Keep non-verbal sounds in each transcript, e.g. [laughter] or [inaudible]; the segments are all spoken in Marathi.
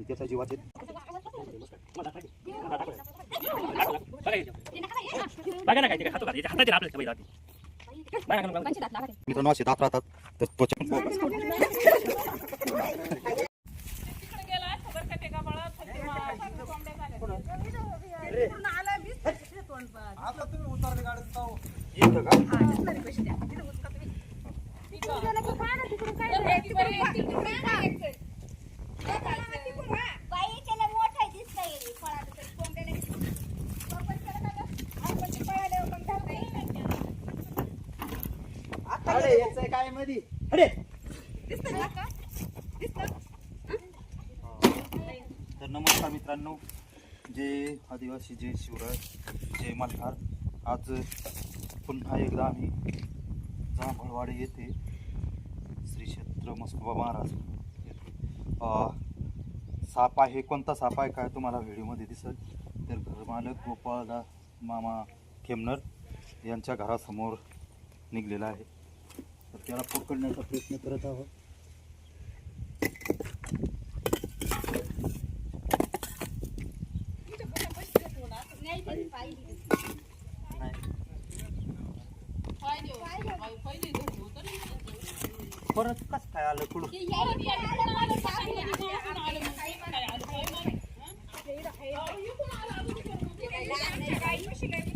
त्याच्या जीवाचे बघा ना काय ते खातो का याच्या सवय मित्रांनो असे दात राहतात. तर त्वचा [laughs] तर नमस्कार मित्रांनो जे आदिवासी जे शिवराज जे मल्हार आज पुन्हा एकदा आम्ही जांभळवाडी येथे श्री क्षेत्र मस्कोबा महाराज येथे साप आहे कोणता साप आहे काय तुम्हाला व्हिडिओमध्ये दिसेल? तर घरमालक गोपाळदा मामा खेमनर यांच्या घरासमोर निघलेला आहे. त्याला पकडण्याचा प्रयत्न करत आहोत. परत कसं काय आलं कुठं त्याच्या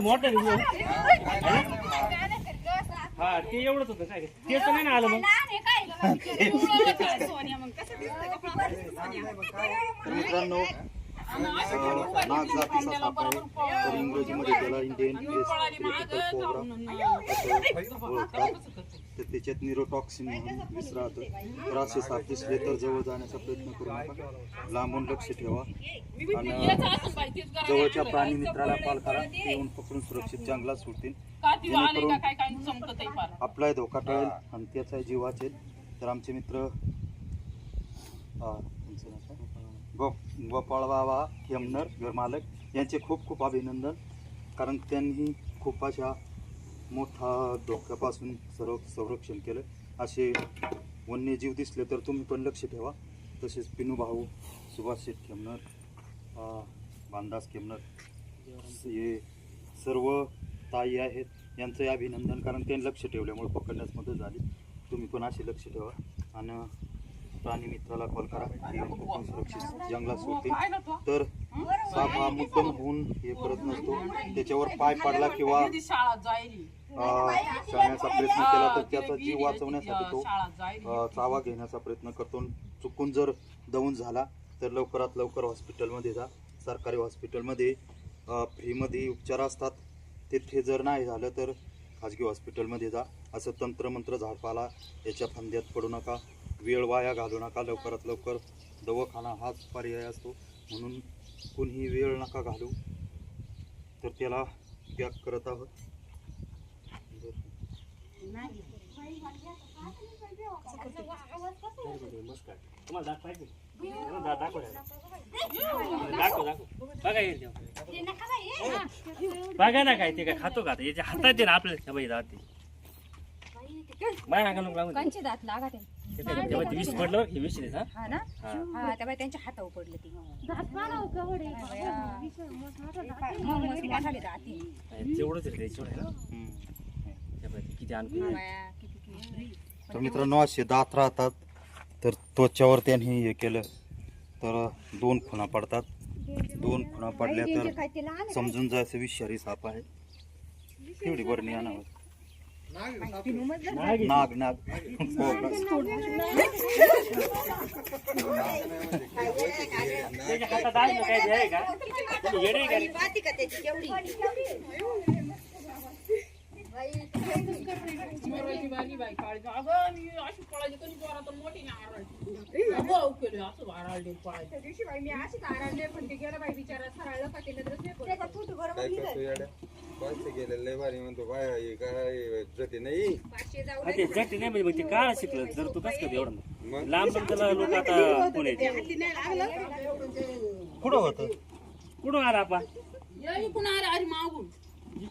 मोठं हा ते एवढंच होतं काय ते तर नाही ना आलं मग मित्रांनो नाग जातीचा साप आहे. तर इंग्रजीमध्ये त्याला इंडियन ओळखतात हो, तर त्याच्यात निरोटॉक्सिन म्हणून विष राहतं. तर असे जवळ जाण्याचा प्रयत्न करू नका. लांबून लक्ष ठेवा. आणि जवळच्या प्राणी मित्राला कॉल करा. ते येऊन पकडून सुरक्षित जंगलात सोडतील. जेणेकरून आपलाही धोका टळेल आणि त्याचा जीवाचे तर आमचे मित्र हां तुमचं नाव गोप गोपाळबाबा गोपाळ बाबा यमनर घरमालक यांचे खूप खूप अभिनंदन. कारण त्यांनी खूप अशा मोठा धोक्यापासून सर्व संरक्षण केलं. असे वन्यजीव दिसले तर तुम्ही पण लक्ष ठेवा. तसेच पिनू भाऊ सुभाष शेठ खेमनर बांदास खेमनर हे सर्व ताई आहेत. यांचंही अभिनंदन कारण त्यांनी लक्ष ठेवल्यामुळे पकडण्यास मदत झाली. तुम्ही पण असे लक्ष ठेवा. आणि प्राणी मित्राला कॉल करा. येऊन पकडून सुरक्षित जंगलात सोडतील. तर साप हा मुद्दम होऊन हे करत नसतो. त्याच्यावर पाय पडला किंवा चालण्याचा प्रयत्न केला तर त्याचा जीव वाचवण्यासाठी तो चावा घेण्याचा प्रयत्न करतो. चुकून जर दवून झाला तर लवकरात लवकर हॉस्पिटलमध्ये जा. सरकारी हॉस्पिटलमध्ये फ्रीमध्ये उपचार असतात. तिथे जर नाही झालं तर खाजगी हॉस्पिटलमध्ये जा. असं तंत्रमंत्र झाडपाला याच्या फंद्यात पडू नका. वेळ वाया घालू नका. लवकरात लवकर दवाखाना हाच पर्याय असतो. म्हणून कुणीही वेळ नका घालू. तर त्याला पॅक करत आहोत. तुम्हाला दाखव दाखव दाखव बघा येईल तेव्हा. बघा ना काय ते काय खातो का? याच्या हातात दे ना आपल्याला. सवय जाते. लागून दात काय, तेव्हा ते पडलं हे हा. हा ना? हा. हा त्यांच्या हातावर पडलं ती. तेवढंच तेवढं आहे ना. ते किती. तर मित्रांनो असे दात राहतात तर त्वच्यावर त्यांनी हे केलं तर दोन खुणा पडतात. दोन खुणा पडल्या तर समजून जायचं विषारी साप आहे. तेवढी बरणी आणावं. नाग नाग हो का? त्याच्या हातात आहे ना काय ते आहे का तुम्ही येडे आहे का रे? त्या दिवशी बाई मी अशीच आराडले पण ते गेलं बाई बिचारा सरळलं का पैसे गेले लय भारी म्हणतो बाय हे काय जती नाही. पाचशे जाऊ हा, ते जटी नाही म्हणजे मग ते काळ शिकलं. जर तू कसं काय एवढं मग? लांब पण त्याला लोक आता पुणे कुठं होतं? कुठून आला आपण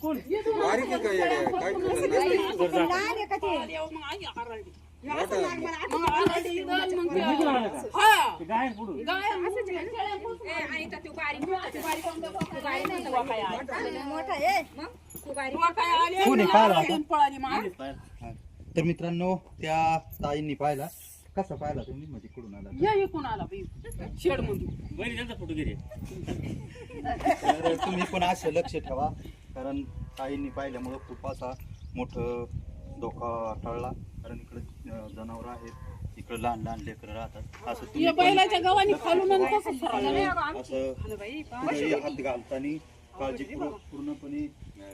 कोण भारी की काय येड्या? काय करणार नाही. लहान आहे का ते कुठून आलं का? ते गाय पुढून. ए, आणि तर तू बारीक. बारीक तू तू पाहिलं. तर मित्रांनो त्या ताईंनी पाहिला. कसा पाहिला तुम्ही? म्हणजे कुठून आला? त्यांचा फोटो घे रे. तर तुम्ही पण असं लक्ष ठेवा कारण ताईंनी पाहिल्यामुळं खूप असा मोठं धोका टळला. कारण इकडे जनावर आहेत. इकडे लहान लहान लेकरं राहतात. असं तुम्ही पण बैलाच्या खालून आणि. असं कुठेही हात घालताना काळजी पूर्णपणे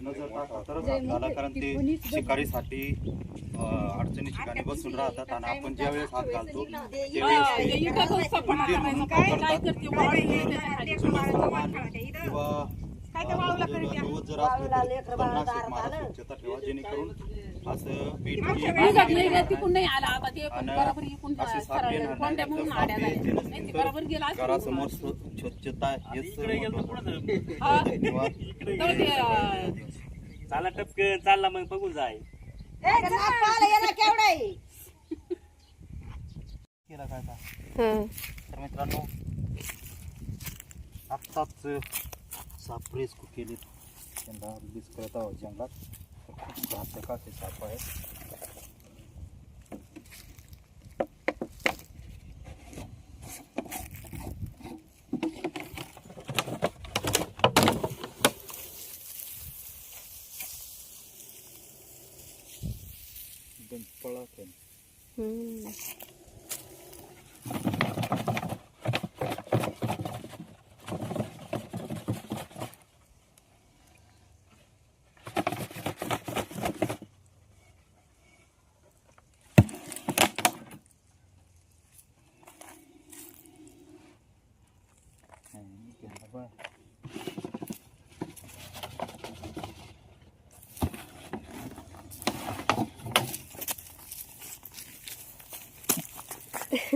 नजर टाका तरच हात घाला कारण ते शिकारीसाठी अं, अडचणी ठिकाणी बसून राहतात आणि आपण ज्या वेळेस हात घालतो त्यावेळेस ते इकडं सपना करायचं काय काय करते वाळी किंवा जर असले तर तणनाशक मारा, स्वच्छता ठेवा जेणेकरून असं निघत नाही आला आता ते पण बरोबर सरळ कोंड्या म्हणून आड्या झाल्या. नाही ते बरोबर गेला. घरासमोर स्व- स्वच्छता हेच हा. चाला टपक चालला मग बघून जाय. केला काय का तर मित्रांनो आत्ताच साप रेस्क्यू केले त्यांना रिलीज करत आहोत जंगलात. तर खूप घातक असे साप आहेत